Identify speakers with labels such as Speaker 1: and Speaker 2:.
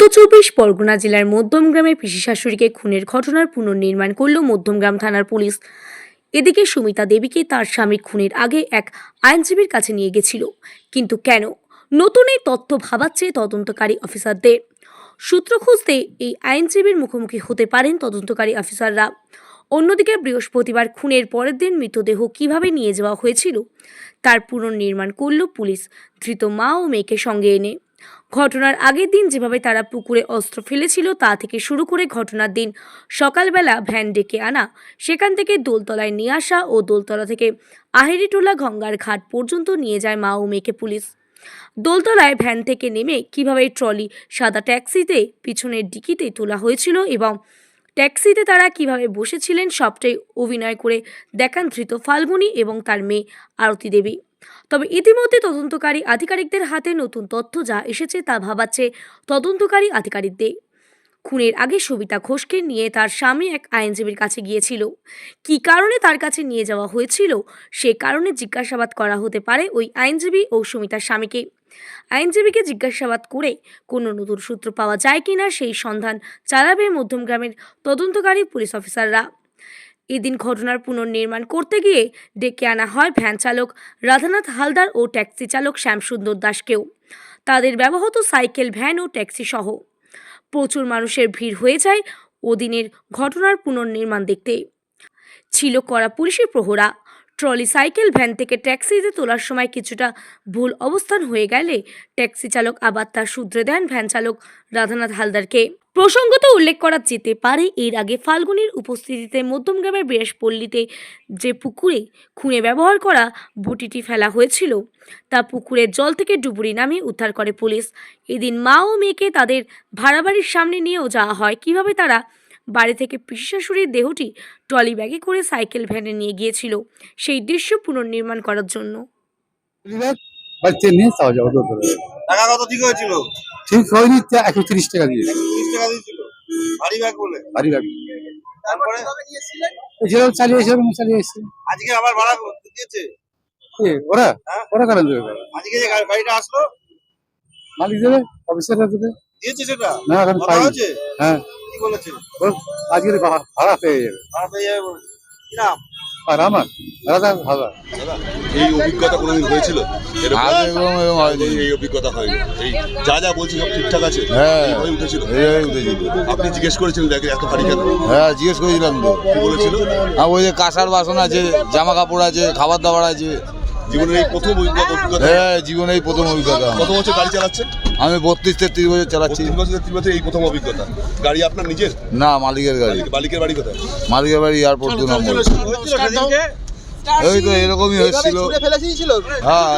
Speaker 1: উত্তর চব্বিশ পরগনা জেলার মধ্যমগ্রামে পিসি শাশুড়িকে খুনের ঘটনার পুনর্নির্মাণ করল মধ্যমগ্রাম থানার পুলিশ। এদিকে সুমিতা দেবীকে তার স্বামী খুনের আগে এক আইনজীবীর কাছে নিয়ে গেছিল। কিন্তু কেন? নতুন এই তথ্য ভাবাচ্ছে তদন্তকারী অফিসারদের। সূত্র খুঁজতে এই আইনজীবীর মুখোমুখি হতে পারেন তদন্তকারী অফিসাররা। অন্যদিকে বৃহস্পতিবার খুনের পরের দিন মৃতদেহ কীভাবে নিয়ে যাওয়া হয়েছিল, তার পুনর্নির্মাণ করল পুলিশ। ধৃত মা ও মেয়েকে সঙ্গে এনে ঘটনার আগের দিন যেভাবে তারা পুকুরে অস্ত্র ফেলেছিল, তা থেকে শুরু করে ঘটনার দিন সকালবেলা ভ্যান ডেকে আনা, সেখান থেকে দোলতলায় নিয়ে আসা ও দোলতলা থেকে আহেরিটোলা গঙ্গার ঘাট পর্যন্ত নিয়ে যায় মা ও মেয়েকে পুলিশ। দোলতলায় ভ্যান থেকে নেমে কীভাবে ট্রলি সাদা ট্যাক্সিতে, পিছনের ডিকিতে তোলা হয়েছিল এবং ট্যাক্সিতে তারা কীভাবে বসেছিলেন, সবটাই অভিনয় করে দেখান ধৃত ফাল্গুনি এবং তার মেয়ে আরতি দেবী। তবে ইতিমধ্যে তদন্তকারী আধিকারিকদের হাতে নতুন তথ্য যা এসেছে তা ভাবাচ্ছে তদন্তকারী আধিকারিকদের। খুনের আগে সবিতা ঘোষকে নিয়ে তার স্বামী এক আইনজীবীর কাছে গিয়েছিল। কী কারণে তার কাছে নিয়ে যাওয়া হয়েছিল সে কারণে জিজ্ঞাসাবাদ করা হতে পারে ওই আইনজীবী ও সুমিতার স্বামীকে। আইনজীবীকে জিজ্ঞাসাবাদ করে কোনো নতুন সূত্র পাওয়া যায় কিনা সেই সন্ধান চালাবে মধ্যমগ্রামের তদন্তকারী পুলিশ অফিসাররা। এদিন ঘটনার পুনর্নির্মাণ করতে গিয়ে ডেকে আনা হয় ভ্যান চালক রাধানাথ হালদার ও ট্যাক্সি চালক শ্যামসুন্দর দাসকেও। তাদের ব্যবহৃত সাইকেল, ভ্যান ও ট্যাক্সি সহ। প্রচুর মানুষের ভিড় হয়ে যায় ওদিনের ঘটনার পুনর্নির্মাণ দেখতে। ছিল করা পুলিশের প্রহরা। ট্রলি সাইকেল, ভ্যান থেকে ট্যাক্সিতে তোলার সময় কিছুটা ভুল অবস্থান হয়ে গেলে ট্যাক্সি চালক আবার তা শুধরে দেন ভ্যান চালক রাধানাথ হালদারকে। প্রসঙ্গত উল্লেখ করা যেতে পারে, এর আগে ফাল্গুনির উপস্থিতিতে মধ্যমগ্রামের বৃহস্পল্লীতে যে পুকুরে খুনে ব্যবহার করা বটিটি ফেলা হয়েছিল, তা পুকুরের জল থেকে ডুবুরি নামিয়ে উদ্ধার করে পুলিশ। এদিন মা ও মেয়েকে তাদের ভাড়া সামনে নিয়েও যাওয়া হয়। কীভাবে তারা বাড়ি থেকে পিসি শাশুড়ির দেহটি ট্রলি ব্যাগে করে সাইকেল ভ্যানে নিয়ে গিয়েছিল সেই দৃশ্য পুনর্নির্মাণ করার জন্য।
Speaker 2: বিভাগ বাড়িতে নিয়ে যাওয়া যাওয়া দরকার
Speaker 3: টাকা কত ঠিক হয়েছিল?
Speaker 2: ঠিক হয়নি একশো তিরিশ টাকা দিয়ে
Speaker 3: তিরিশ টাকা দিয়েছিল? ভারী ব্যাগ বলে?
Speaker 2: বাড়ি বাড়ি
Speaker 3: তারপরে?
Speaker 2: যেরকম চালিয়ে এসে ওরকম চালিয়ে এসছে।
Speaker 3: আজকে আবার ভাড়া দিয়েছে?
Speaker 2: ওরা?
Speaker 3: হ্যাঁ?
Speaker 2: ওরা কারণ দেবে
Speaker 3: আজকে যে গাড়িটা আসলো?
Speaker 2: মালিক দেবে অফিসাররা দেবে।
Speaker 3: দিয়েছে সেটা?
Speaker 2: না এখন পাই হ্যাঁ।
Speaker 3: বলেছে
Speaker 2: ওর ভাড়া পেয়ে যাবে।
Speaker 3: ভাড়া পেয়ে যাবে বলেছে কি নাম?
Speaker 2: আর আমার রাজা ভাড়া।
Speaker 4: এই অভিজ্ঞতা কোনোদিন হয়েছিল? এরকম?
Speaker 5: এরকম এরকম হয়নি।
Speaker 4: এই- এই অভিজ্ঞতা হয়নি। এই যা যা বলছি সব ঠিকঠাক আছে?
Speaker 5: হ্যাঁ।
Speaker 4: উঠেছিল?
Speaker 5: উঠেছিল।
Speaker 4: আপনি জিজ্ঞেস করেছিলেন ব্যাগে এত ভারী কেন?
Speaker 5: হ্যাঁ জিজ্ঞেস করেছিলাম তো।
Speaker 4: কি বলেছিল?
Speaker 5: আর ওই যে কাঁসার বাসন আছে জামা কাপড় আছে খাবার দাবার আছে
Speaker 4: জীবনের এই প্রথম অভিজ্ঞতা অভিজ্ঞতা
Speaker 5: হ্যাঁ জীবনে এই প্রথম অভিজ্ঞতা আমার।
Speaker 4: কত বছর গাড়ি চালাচ্ছেন
Speaker 5: আমি বত্রিশ তেত্রিশ বছর চালাচ্ছি
Speaker 4: তিন বছর তিন বছর এই প্রথম অভিজ্ঞতা গাড়ি আপনার নিজের
Speaker 5: না মালিকের গাড়ি
Speaker 4: মালিকের বাড়ি কোথায়
Speaker 5: মালিকের বাড়ি এয়ারপোর্ট দু নম্বর
Speaker 3: হয়েছিল সেদিনকে
Speaker 5: ওই তো এরকমই হয়েছিল হ্যাঁ.